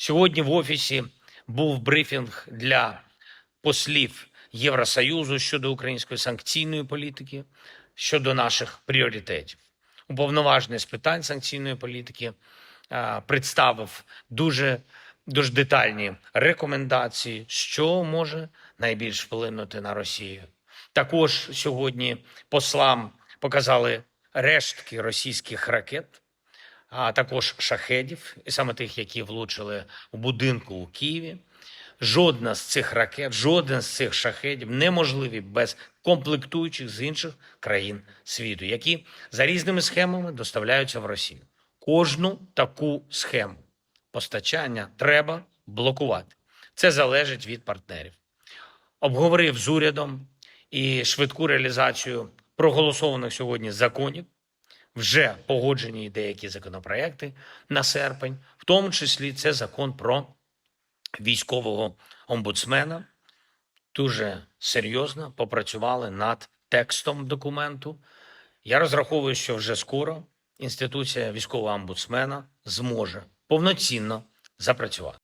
Сьогодні в офісі був брифінг для послів Євросоюзу щодо української санкційної політики, щодо наших пріоритетів. Уповноважений з питань санкційної політики представив дуже, дуже детальні рекомендації, що може найбільш вплинути на Росію. Також сьогодні послам показали рештки російських ракет, а також шахедів, і саме тих, які влучили у будинку у Києві. Жодна з цих ракет, жоден з цих шахедів неможливі без комплектуючих з інших країн світу, які за різними схемами доставляються в Росію. Кожну таку схему постачання треба блокувати. Це залежить від партнерів. Обговорив з урядом і швидку реалізацію проголосованих сьогодні законів. Вже погоджені деякі законопроекти на серпень, в тому числі це закон про військового омбудсмена. Дуже серйозно попрацювали над текстом документу. Я розраховую, що вже скоро інституція військового омбудсмена зможе повноцінно запрацювати.